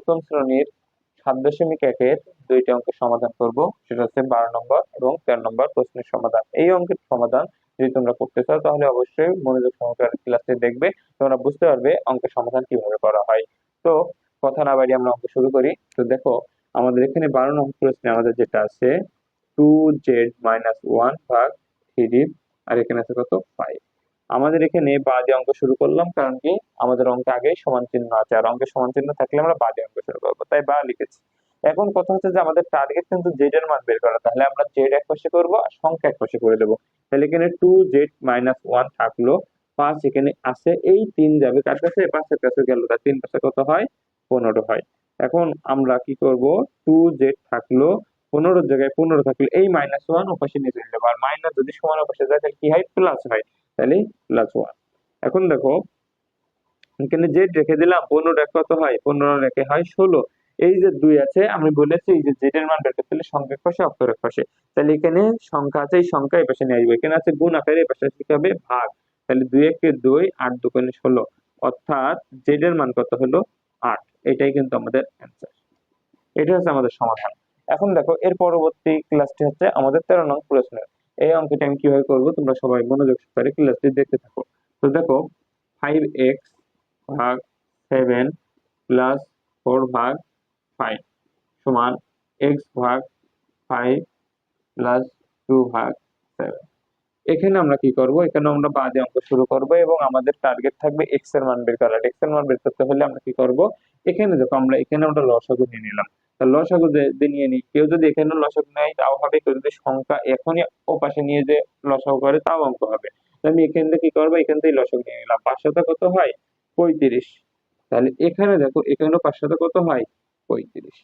সপ্তম শ্রেণির সাত দশমিক একের দুইটি অঙ্কের সমাধান করব। সেটা হচ্ছে বারো নম্বর এবং তেরো নম্বর প্রশ্নের সমাধান। এই অঙ্কের সমাধান যদি তোমরা করতে চাও, তাহলে অবশ্যই মনোযোগ সহকারে ক্লাসটি দেখবে, তোমরা বুঝতে পারবে অঙ্কের সমাধান কীভাবে করা হয়। তো কথা না বাড়িয়ে আমরা অঙ্ক শুরু করি। তো দেখো, আমাদের এখানে বারো নম্বর প্রশ্নে আমাদের যেটা আছে টু জেড মাইনাস ওয়ান ভাগ থ্রি আর এখানে আছে কত? ফাইভ আমাদের এখানে বাদে অঙ্ক শুরু করলাম, কারণ কি? আমাদের অঙ্কে আগেই সমান চিহ্ন আছে, আর অঙ্কে সমান চিহ্ন থাকলে আমরা বাদে অঙ্ক শুরু করব, তাই বা লিখেছি। এখন কথা হচ্ছে যে আমাদের টার্গেট কিন্তু জেড এর মান বের করা, তাহলে আমরা জেড এক পাশে করব আর সংখ্যা এক পাশে করে দেবো। তাহলে এখানে টু জেড মাইনাস ওয়ান থাকল, পাঁচ এখানে আছে, এই তিন যাবে কার কাছে? পাঁচের কাছে গেল, তার তিন পাশে কত হয়? পনেরো হয়। এখন আমরা কি করব? টু জেড থাকল, পনেরোর জায়গায় পনেরো থাকলে এই মাইনাস ওয়ান ওপাশে নিয়ে চলে যাব, আর মাইনাস যদি সমান ওপাশে যায়, তাহলে কি হয়? প্লাস হয়। তাহলে প্লাস ওয়ান এখন দেখো, এখানে জেড রেখে দিলাম, পনেরো কত হয়? পনেরো রেখে হয় ষোলো। এই যে দুই আছে, আমি বলেছি এই যে জেড এর মান বের করতে সংখ্যা পাশে, অক্ষর পাশে। তাহলে এখানে সংখ্যা আছে, এই সংখ্যা এই পাশে নিয়ে আসবে। এখানে আছে গুণ আকারে, এই পাশে কি হবে? ভাগ। তাহলে দুই একে দুই, আট দুগুণে ষোলো। অর্থাৎ জেড এর মান কত হলো? আট। এটাই কিন্তু আমাদের অ্যান্সার এটা হচ্ছে আমাদের সমাধান। এখন দেখো, এর পরবর্তী ক্লাসটি হচ্ছে আমাদের তেরো নং প্রশ্নের। এই অঙ্কটি আমি কীভাবে করব? তোমরা সবাই মনোযোগ সহকারে ক্লাসটি দেখতে থাকো। তো দেখো ফাইভ এক্স ভাগ সেভেন প্লাস ফোর ভাগ ফাইভ সমান এক্স ভাগ ফাইভ প্লাস টু ভাগ সেভেন এখানে আমরা কি করব? এখানে আমরা বাদে অঙ্ক শুরু করব এবং আমাদের টার্গেট থাকবে এক্সের মান বের করা এক্সের মান বের করতে হলে আমরা কি করব? এখানে দেখো, আমরা এখানে আমরা লসাগু নিয়ে নিলাম। লসাগু নিয়ে কেউ যদি এখানে লসাগু নেয়, তাও হবে। কেউ যদি সংখ্যা এখনই নিয়ে যে লসাগু করে, তাও অঙ্ক হবে। আমি এখান থেকে কি করব? এখান থেকে লসাগু নিয়ে নিলাম। পাঁচশোটা কত হয়? পঁয়ত্রিশ। তাহলে এখানে দেখো, এখানেও পাঁচশোটা কত হয়? পঁয়ত্রিশ।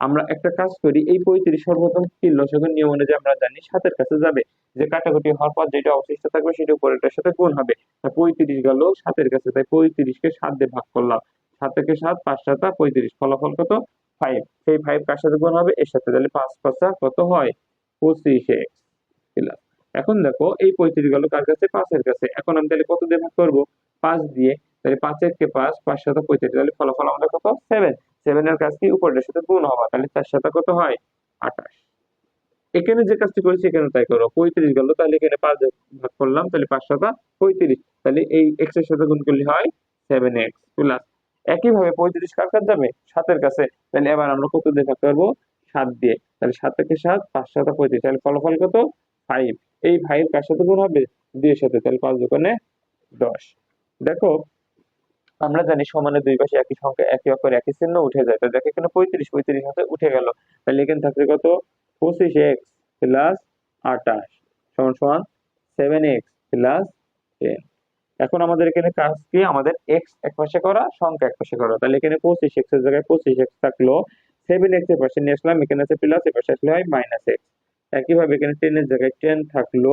আমরা একটা কাজ করি, এই পঁয়ত্রিশ সর্বপ্রথম কি লসাগুর নিয়ম অনুযায়ী আমরা জানি সাতের কাছে যাবে। যে কাটাকুটি হওয়ার পর যেটা অবশিষ্ট থাকবে, সেটা উপরেরটার সাথে গুণ হবে। পঁয়ত্রিশ গেল সাতের কাছে, তাই পঁয়ত্রিশকে সাত দিয়ে ভাগ করলাম। সাত থেকে সাত পাঁচ সাতা পঁয়ত্রিশ। ফলাফল কত? ফাইভ সেই ফাইভ কার সাথে গুণ হবে? এর সাথে তাহলে পাঁচ পাঁচা কত হয়? পঁচিশ এক্স। প্লাস এখন দেখো, এই পঁয়ত্রিশ গেল কার কাছে? পাঁচের কাছে। এখন আমি তাহলে কত দিয়ে ভাগ করব? পাঁচ দিয়ে। তাহলে পাঁচের কে পাঁচ পাঁচ সাথে পঁয়ত্রিশ, তাহলে ফলাফল আমাদের কত? সেভেন সেভেনের কাজ কি? উপরের সাথে গুণ হওয়া। তাহলে চার সাথে কত হয়? আঠাশ। এখানে যে কাজটি করেছি, এখানে তাই করো। পঁয়ত্রিশ গেল, তাহলে এখানে পাঁচ ভাগ করলাম, তাহলে পাঁচ সাথে পঁয়ত্রিশ। তাহলে এই এক্সের সাথে গুণ করলে হয় সেভেন এক্স। প্লাস একইভাবে পঁয়ত্রিশ কার কাছে যাবে সাতের কাছে, তাহলে এবার আমরা কত দিয়ে ভাগ করব? সাত দিয়ে। তাহলে সাত থেকে সাত, পাঁচ সাথে পঁয়ত্রিশ, তাহলে ফলাফল কত? ফাইভ এই ফাইভ কার সাথে গুণ হবে? দুইয়ের সাথে, তাহলে পাঁচ দোকানে দশ। দেখো, আমরা জানি সমানে দুই পাশে একই সংখ্যা একই অক্ষর একই চিহ্ন উঠে যায়। তো দেখো এখানে পঁয়ত্রিশ পঁয়ত্রিশ হাতে উঠে গেল। তাহলে এখানে থাকবে কত? পঁচিশ এক্স প্লাস আঠাশ, সমান সমান সেভেন এক্স প্লাস টেন এখন আমাদের এখানে কাজ কি? আমাদের এক্স এক পাশে করা, সংখ্যা এক পাশে করা। তাহলে এখানে পঁচিশ এক্সের জায়গায় পঁচিশ এক্স থাকল। সেভেন এক্সের পাশে নিয়ে আসলাম, এখানে আছে প্লাস এর পাশে আসলে হয় মাইনাস এক্স একইভাবে এখানে টেনের জায়গায় টেন থাকল।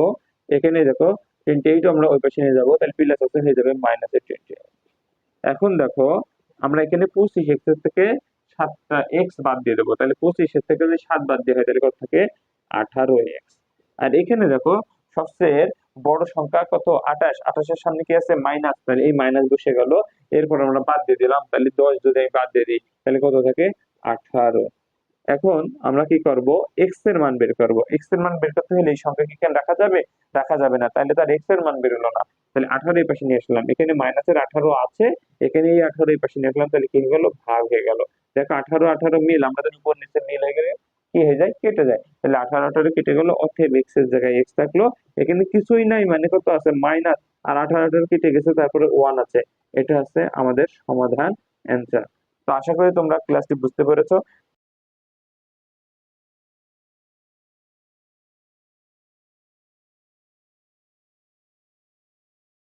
এখানে দেখো টোয়েন্টি এইট আমরা ওই পাশে নিয়ে যাব, তাহলে প্লাস আছে, হয়ে যাবে মাইনাস টোয়েন্টি এখন দেখো, আমরা এখানে পঁচিশ এক্সের থেকে সাতটা এক্স বাদ দিয়ে দেবো। তাহলে পঁচিশের থেকে যদি সাত বাদ দিয়ে হয়, তাহলে কত থাকে? আঠারো এক্স আর এখানে দেখো সবচেয়ে বড় সংখ্যা কত? আঠাশ। আঠাশের সামনে কি আছে? মাইনাস। তাহলে এই মাইনাস বসে গেল। এরপর আমরা বাদ দিয়ে দিলাম। তাহলে দশ যদি আমি বাদ দিয়ে দিই, তাহলে কত থাকে? আঠারো। এখন আমরা কি করব? এক্সের মান বের করব। এক্সের মান বের করতে হলে এই সংখ্যা কি রাখা যাবে? রাখা যাবে না। তাহলে তার এক্সের মান বেরোলো না। তাহলে আঠারো এই পাশে নিয়ে আসলাম। এখানে মাইনাসের আঠারো আছে। এখানে এই আঠারো এই পাশে নিয়ে আসলাম। তাহলে কি হয়ে গেল? ভাগ হয়ে গেল। দেখো আঠারো আঠারো মিল। আমাদের উপর নিচে মিল হয়ে গেলে কি হয়ে যায়? কেটে যায়। তাহলে আঠারো আঠারো কেটে গেল অর্থে এক্সের জায়গায় এক্স থাকল। এখানে কিছুই নাই মানে কত আছে? মাইনাস আর আঠারো আঠারো কেটে গেছে, তারপরে ওয়ান আছে। এটা হচ্ছে আমাদের সমাধান অ্যান্সার তো আশা করি তোমরা ক্লাসটি বুঝতে পেরেছ।